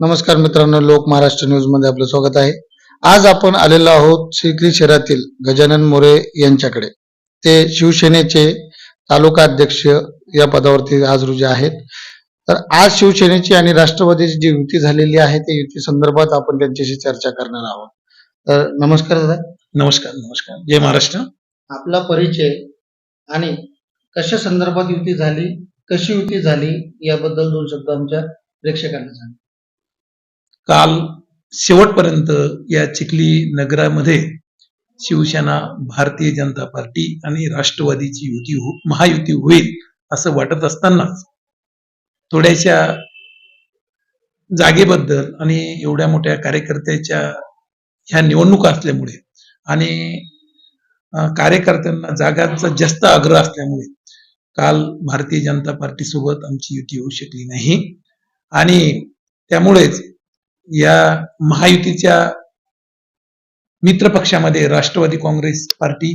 नमस्कार मित्रांनो लोक महाराष्ट्र न्यूजमध्ये आपलं स्वागत आहे. आज आपण आलेलो आहोत चिखली शहरातील गजानन मोरे यांच्याकडे. ते शिवसेनेचे तालुका अध्यक्ष या पदावरती आज रोजी आहेत. तर आज शिवसेनेची आणि राष्ट्रवादीची जी युती झालेली आहे त्या युती संदर्भात आपण त्यांच्याशी चर्चा करणार आहोत. तर नमस्कार दादा. नमस्कार नमस्कार. जय महाराष्ट्र. आपला परिचय आणि कशा संदर्भात युती झाली कशी युती झाली याबद्दल दोन शब्द आमच्या प्रेक्षकांना सांगा. काल शेवटपर्यंत या चिखली नगरामध्ये शिवसेना भारतीय जनता पार्टी आणि राष्ट्रवादीची युती हो महायुती होईल असं वाटत असतानाच थोड्याशा जागेबद्दल आणि एवढ्या मोठ्या कार्यकर्त्याच्या ह्या निवडणुका असल्यामुळे आणि कार्यकर्त्यांना जागांचा जास्त आग्रह असल्यामुळे काल भारतीय जनता पार्टीसोबत आमची युती होऊ शकली नाही. आणि त्यामुळेच या महायुतीच्या मित्र पक्षामध्ये राष्ट्रवादी काँग्रेस पार्टी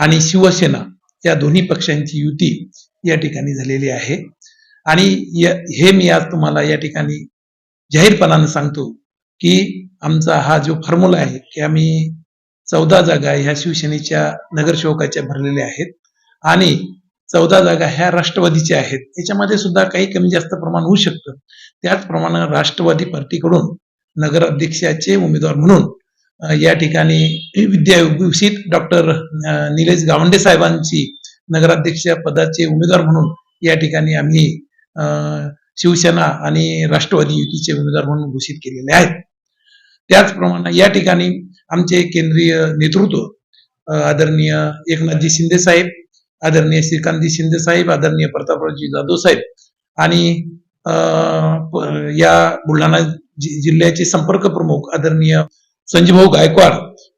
आणि शिवसेना या दोन्ही पक्षांची युती या ठिकाणी झालेली आहे. आणि हे मी आज तुम्हाला या ठिकाणी जाहीरपणानं सांगतो की आमचा हा जो फॉर्म्युला आहे की आम्ही चौदा जागा ह्या शिवसेनेच्या नगरसेवकाच्या भरलेल्या आहेत. आणि चौदा जागा ह्या राष्ट्रवादीच्या आहेत. याच्यामध्ये सुद्धा काही कमी जास्त प्रमाण होऊ शकतं. त्याचप्रमाणे राष्ट्रवादी पार्टीकडून नगराध्यक्षाचे उमेदवार म्हणून या ठिकाणी विद्याविभूषित डॉक्टर निलेश गावंडे साहेबांची नगराध्यक्ष पदाचे उमेदवार म्हणून या ठिकाणी आम्ही शिवसेना आणि राष्ट्रवादी युतीचे उमेदवार म्हणून घोषित केलेले आहेत. त्याचप्रमाणे या ठिकाणी आमचे केंद्रीय नेतृत्व आदरणीय एकनाथजी शिंदे साहेब आदरणीय श्रीकांतजी शिंदे साहेब आदरणीय प्रतापरावजी जाधव साहेब आणि या बुलढाणा जिल्ह्याचे संपर्क प्रमुख आदरणीय संजीभाऊ गायकवाड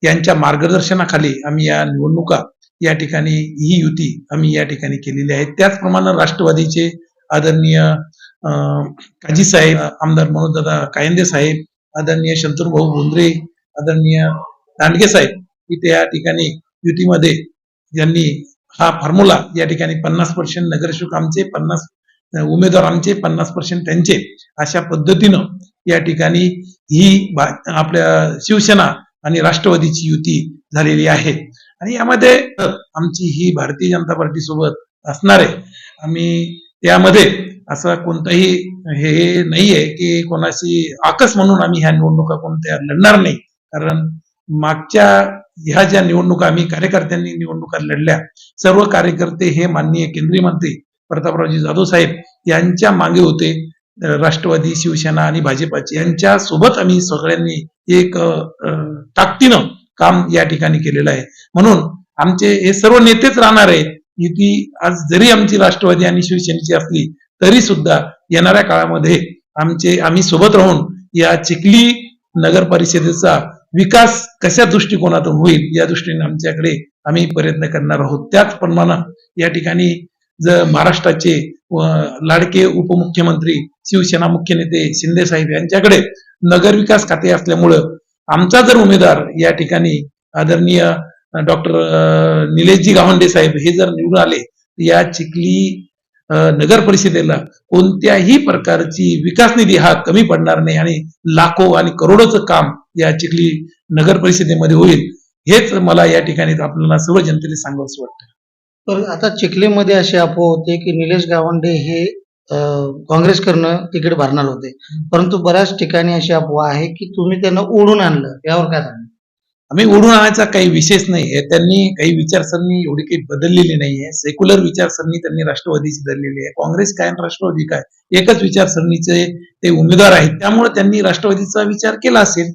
यांच्या मार्गदर्शनाखाली आम्ही या निवडणुका या ठिकाणी ही युती आम्ही या ठिकाणी केलेली आहे. त्याचप्रमाणे राष्ट्रवादीचे आदरणीय काजी साहेब आमदार मनोजदादा कायंदे साहेब आदरणीय शंतनुभाऊ बोंद्रे आदरणीय दांडगे साहेब इथे या ठिकाणी युतीमध्ये ज्यांनी हा फॉर्म्युला या ठिकाणी पन्नास पर्सेंट नगरसेवक आमचे पन्नास उमेदवार आमचे पन्नास पर्सेंट त्यांचे. अशा पद्धतीनं या ठिकाणी ही आपल्या शिवसेना आणि राष्ट्रवादीची युती झालेली आहे. आणि यामध्ये आमची ही भारतीय जनता पार्टी सोबत असणार आहे आम्ही त्यामध्ये असं कोणताही हे नाहीये की कोणाशी आकस म्हणून आम्ही ह्या निवडणुका कोणत्या लढणार नाही. कारण मागच्या ह्या ज्या निवडणुका आम्ही कार्यकर्त्यांनी निवडणुका लढल्या सर्व कार्यकर्ते हे माननीय केंद्रीय मंत्री प्रतापरावजी जाधव साहेब यांच्या मागे होते. राष्ट्रवादी शिवसेना आणि भाजपाची यांच्या सोबत आम्ही सगळ्यांनी एक ताकदीनं काम या ठिकाणी केलेलं आहे. म्हणून आमचे हे सर्व नेतेच राहणार आहे युती आज जरी आमची राष्ट्रवादी आणि शिवसेनेची असली तरी सुद्धा येणाऱ्या काळामध्ये आमचे आम्ही सोबत राहून या चिखली नगर परिषदेचा विकास कशा दृष्टिकोनातून होईल या दृष्टीने आमच्याकडे आम्ही प्रयत्न करणार आहोत. त्याचप्रमाणे या ठिकाणी जर महाराष्ट्राचे लाडके उपमुख्यमंत्री शिवसेना मुख्य नेते शिंदे साहेब यांच्याकडे नगर विकास खाते असल्यामुळं आमचा जर उमेदवार या ठिकाणी आदरणीय डॉक्टर निलेशजी गावंडे साहेब हे जर निवडून आले तर या चिखली नगर परिषदेला कोणत्याही प्रकारची विकास निधी हा कमी पडणार नाही आणि लाखो आणि करोडोचं काम या चिखली नगर परिषदेमध्ये होईल हेच मला या ठिकाणी आपल्याला सर्व जनतेने सांगावंसं वाटतं. तर आता चिखलीमध्ये अशी अफवा होते की निलेश गावंडे हे काँग्रेसकडनं तिकीट भरणार होते. परंतु बऱ्याच ठिकाणी अशी अफवा आहे की तुम्ही त्यांना ओढून आणलं. यावर काय सांगा आम्ही ओढून आणायचा काही विशेष नाहीये त्यांनी काही विचारसरणी एवढी काही बदललेली नाहीये सेक्युलर विचारसरणी त्यांनी राष्ट्रवादीची धरलेली आहे. काँग्रेस काय आणि राष्ट्रवादी काय? एकच विचारसरणीचे ते उमेदवार आहेत. त्यामुळे त्यांनी राष्ट्रवादीचा विचार केला असेल.